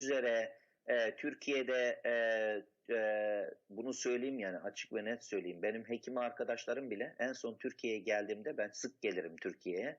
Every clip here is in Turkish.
üzere e, Türkiye'de e, e, bunu söyleyeyim yani açık ve net söyleyeyim. Benim hekim arkadaşlarım bile en son Türkiye'ye geldiğimde ben sık gelirim Türkiye'ye.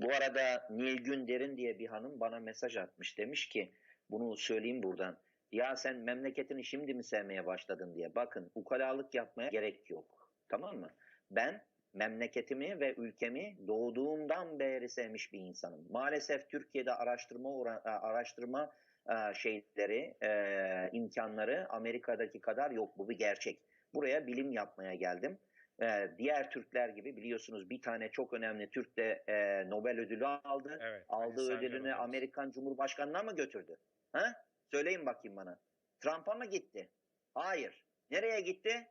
Bu arada Nilgün Derin diye bir hanım bana mesaj atmış. Demiş ki bunu söyleyeyim buradan. Ya sen memleketini şimdi mi sevmeye başladın diye. Bakın ukalalık yapmaya gerek yok. Tamam mı? Ben memleketimi ve ülkemi doğduğumdan beri sevmiş bir insanım. Maalesef Türkiye'de araştırma araştırma e, şeyleri, e, imkanları Amerika'daki kadar yok. Bu bir gerçek. Buraya bilim yapmaya geldim. E, diğer Türkler gibi biliyorsunuz bir tane çok önemli Türk de e, Nobel ödülü aldı. Evet, Aldığı ödülünü Nobel. Amerikan Cumhurbaşkanı'na mı götürdü? Ha? Söyleyin bakayım bana. Trump'a mı gitti? Hayır. Nereye gitti?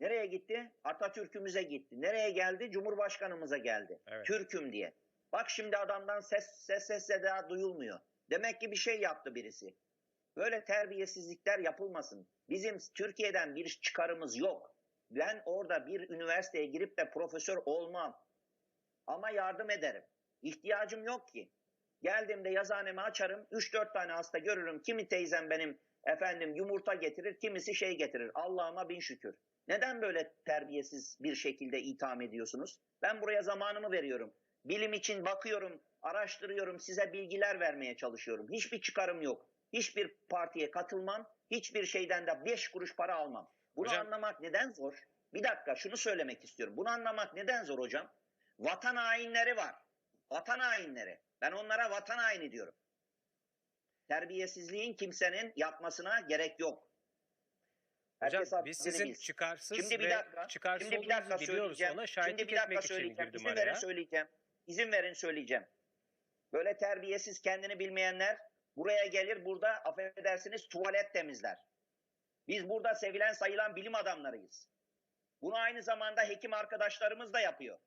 Nereye gitti? Atatürk'ümüze gitti. Nereye geldi? Cumhurbaşkanımıza geldi. Evet. Türk'üm diye. Bak şimdi adamdan ses ses ses seda duyulmuyor. Demek ki bir şey yaptı birisi. Böyle terbiyesizlikler yapılmasın. Bizim Türkiye'den bir çıkarımız yok. Ben orada bir üniversiteye girip de profesör olmam. Ama yardım ederim. İhtiyacım yok ki. Geldiğimde yazıhanemi açarım. 3-4 tane hasta görürüm. Kimi teyzem benim efendim yumurta getirir, kimisi şey getirir. Allah'ıma bin şükür. Neden böyle terbiyesiz bir şekilde itham ediyorsunuz? Ben buraya zamanımı veriyorum. Bilim için bakıyorum, araştırıyorum, size bilgiler vermeye çalışıyorum. Hiçbir çıkarım yok. Hiçbir partiye katılmam, hiçbir şeyden de 5 kuruş para almam. Bunu Hocam- anlamak neden zor? Bir dakika şunu söylemek istiyorum. Bunu anlamak neden zor hocam? Vatan hainleri var. Vatan hainleri. Ben onlara vatan haini diyorum. Terbiyesizliğin kimsenin yapmasına gerek yok. Hocam Herkes biz sizin bilsin. çıkarsız Şimdi bir ve dakika. çıkarsız Şimdi bir dakika biliyoruz. Ona Şimdi şahitlik bir dakika etmek için girdim araya. söyleyeceğim. İzin verin söyleyeceğim. Böyle terbiyesiz kendini bilmeyenler buraya gelir burada affedersiniz tuvalet temizler. Biz burada sevilen sayılan bilim adamlarıyız. Bunu aynı zamanda hekim arkadaşlarımız da yapıyor.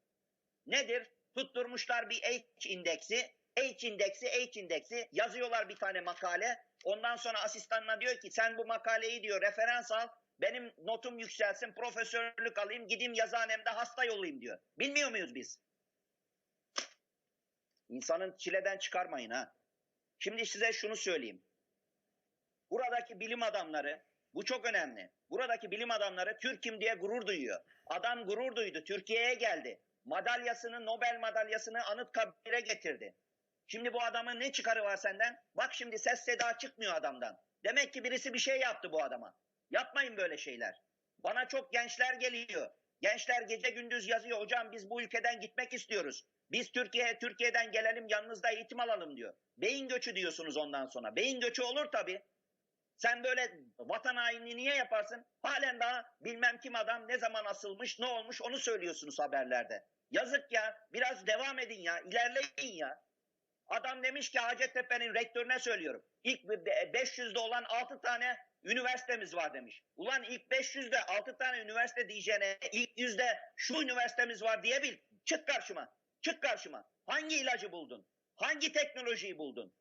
Nedir? Tutturmuşlar bir H indeksi. H indeksi, H indeksi yazıyorlar bir tane makale. Ondan sonra asistanına diyor ki sen bu makaleyi diyor referans al. Benim notum yükselsin, profesörlük alayım, gideyim yazıhanemde hasta yollayayım diyor. Bilmiyor muyuz biz? İnsanın çileden çıkarmayın ha. Şimdi size şunu söyleyeyim. Buradaki bilim adamları, bu çok önemli. Buradaki bilim adamları Türk'üm diye gurur duyuyor. Adam gurur duydu, Türkiye'ye geldi. Madalyasını, Nobel madalyasını Anıtkabir'e getirdi. Şimdi bu adamın ne çıkarı var senden? Bak şimdi ses seda çıkmıyor adamdan. Demek ki birisi bir şey yaptı bu adama. Yapmayın böyle şeyler. Bana çok gençler geliyor. Gençler gece gündüz yazıyor. Hocam biz bu ülkeden gitmek istiyoruz. Biz Türkiye Türkiye'den gelelim yanınızda eğitim alalım diyor. Beyin göçü diyorsunuz ondan sonra. Beyin göçü olur tabii. Sen böyle vatan hainliği niye yaparsın? Halen daha bilmem kim adam ne zaman asılmış ne olmuş onu söylüyorsunuz haberlerde. Yazık ya biraz devam edin ya ilerleyin ya. Adam demiş ki Hacettepe'nin rektörüne söylüyorum. İlk 500'de olan 6 tane üniversitemiz var demiş. Ulan ilk 500'de 6 tane üniversite diyeceğine ilk 100'de şu üniversitemiz var diye bil. Çık karşıma. Çık karşıma. Hangi ilacı buldun? Hangi teknolojiyi buldun?